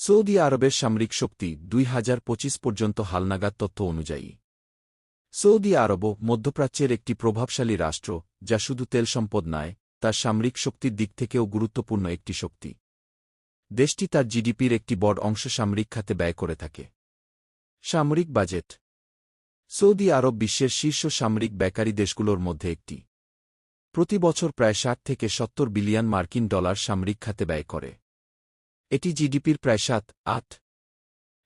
Saudi আরবের সামরিক শক্তি দুই হাজার পঁচিশ পর্যন্ত হালনাগাদ তথ্য অনুযায়ী। সৌদি আরবও মধ্যপ্রাচ্যের একটি প্রভাবশালী রাষ্ট্র, যা শুধু তেল সম্পদ নয়, তার সামরিক শক্তির দিক থেকেও গুরুত্বপূর্ণ একটি শক্তি। দেশটি তার জিডিপির একটি বড় অংশ সামরিক খাতে ব্যয় করে থাকে। সামরিক বাজেট। সৌদি আরব বিশ্বের শীর্ষ সামরিক ব্যয়কারী দেশগুলোর মধ্যে একটি। প্রতি বছর প্রায় ষাট থেকে সত্তর বিলিয়ন মার্কিন ডলার সামরিক খাতে ব্যয় করে। এটি জিডিপির প্রায় সাত, আট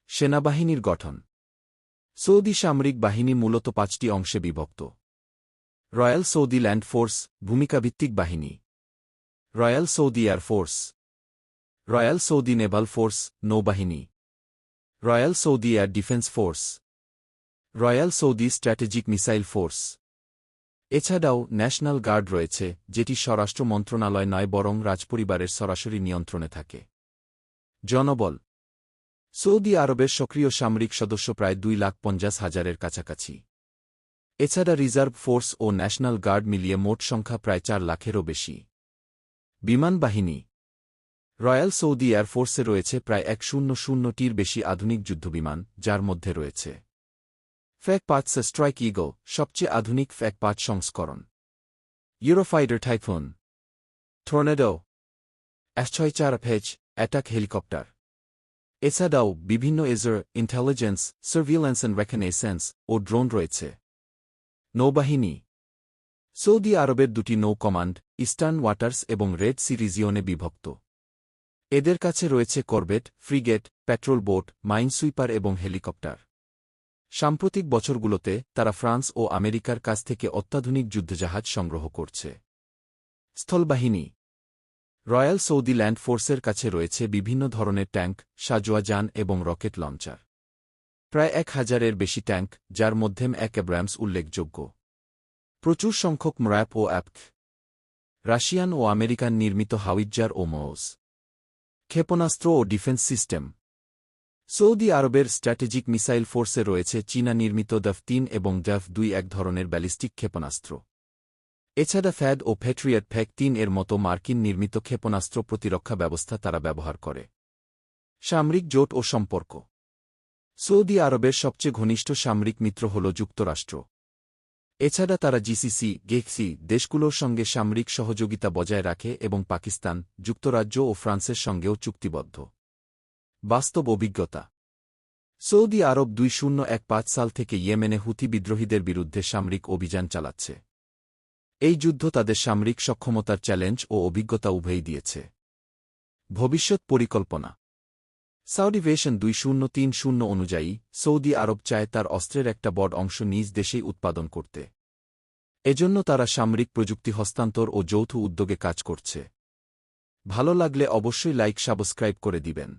সেনাবাহিনীর গঠন। সৌদি সামরিক বাহিনী মূলত পাঁচটি অংশে বিভক্ত। রয়্যাল সৌদি ল্যান্ড ফোর্স, ভূমিকাভিত্তিক বাহিনী। Royal Saudi air force. Royal Saudi naval force, নৌবাহিনী। Royal Saudi air defence force. Royal Saudi strategic missile force. এছাড়াও ন্যাশনাল গার্ড রয়েছে, যেটি স্বরাষ্ট্র মন্ত্রণালয় নয়, বরং রাজপরিবারের সরাসরি নিয়ন্ত্রণে থাকে। জনবল। সৌদি আরবের সক্রিয় সামরিক সদস্য প্রায় দুই লাখ পঞ্চাশ হাজারের কাছাকাছি। এছাড়া রিজার্ভ ফোর্স ও ন্যাশনাল গার্ড মিলিয়ে মোট সংখ্যা প্রায় চার লাখেরও বেশি। বিমান বাহিনী। রয়্যাল সৌদি এয়ারফোর্সে রয়েছে প্রায় এক শূন্য শূন্যটির বেশি আধুনিক যুদ্ধবিমান, যার মধ্যে রয়েছে ফ্যাক পাঁচ স্ট্রাইক ইগো সবচেয়ে আধুনিক ফ্যাক পাঁচ সংস্করণ। ইউরোফাইডার টাইফোন। টর্নেডো। এস ছয় চার ফেজ অ্যাটাক হেলিকপ্টার এছাড়াও বিভিন্ন এজার ইন্টেলিজেন্স সার্ভিলেন্স অ্যান্ড রেকনেসেন্স ও ড্রোন রয়েছে। নৌবাহিনী। সৌদি আরবের দুটি নৌ কমান্ড ইস্টার্ন ওয়াটার্স এবং রেড সি রিজিয়নে বিভক্ত। এদের কাছে রয়েছে corvette frigate patrol boat minesweeper এবং হেলিকপ্টার সাম্প্রতিক বছরগুলোতে তারা ফ্রান্স ও আমেরিকার কাছ থেকে অত্যাধুনিক যুদ্ধজাহাজ সংগ্রহ করছে। স্থলবাহিনী। রয়্যাল সৌদি ল্যান্ড ফোর্সের কাছে রয়েছে বিভিন্ন ধরনের ট্যাঙ্ক, সাজোয়া যান এবং রকেট লঞ্চার। প্রায় এক হাজারের বেশি ট্যাঙ্ক, যার মধ্যে এক অ্যাব্রামস উল্লেখযোগ্য। প্রচুর সংখ্যক ম্র্যাপ ও অ্যাপ রাশিয়ান ও আমেরিকান নির্মিত হাউইজার ও মোজ ক্ষেপণাস্ত্র ও ডিফেন্স সিস্টেম। সৌদি আরবের স্ট্র্যাটেজিক মিসাইল ফোর্সে রয়েছে চীনা নির্মিত দফ তিন এবং ডফ দুই এক ধরনের ব্যালিস্টিক ক্ষেপণাস্ত্র। এছাড়া ফ্যাড ও ফ্যাট্রিয়াট ফ্যাক তিন এর মতো মার্কিন নির্মিত ক্ষেপণাস্ত্র প্রতিরক্ষা ব্যবস্থা তারা ব্যবহার করে। সামরিক জোট ও সম্পর্ক। সৌদি আরবের সবচেয়ে ঘনিষ্ঠ সামরিক মিত্র হল যুক্তরাষ্ট্র। এছাড়া তারা জিসিসি, গেক্সি দেশগুলোর সঙ্গে সামরিক সহযোগিতা বজায় রাখে এবং পাকিস্তান, যুক্তরাজ্য ও ফ্রান্সের সঙ্গেও চুক্তিবদ্ধ। বাস্তব অভিজ্ঞতা। সৌদি আরব দুই সাল থেকে ইয়েমেনে হুতি বিদ্রোহীদের বিরুদ্ধে সামরিক অভিযান চালাচ্ছে। এই যুদ্ধ তাদের সামরিক সক্ষমতার চ্যালেঞ্জ ও অভিজ্ঞতা উভয়ই দিয়েছে। ভবিষ্যৎ পরিকল্পনা। সাউডিভেশন দুই শূন্য তিন শূন্য অনুযায়ী সৌদি আরব চায় তার অস্ত্রের একটা বড় অংশ নিজ দেশেই উৎপাদন করতে। এজন্য তারা সামরিক প্রযুক্তি হস্তান্তর ও যৌথ উদ্যোগে কাজ করছে। ভালো লাগলে অবশ্যই লাইক, সাবস্ক্রাইব করে দিবেন।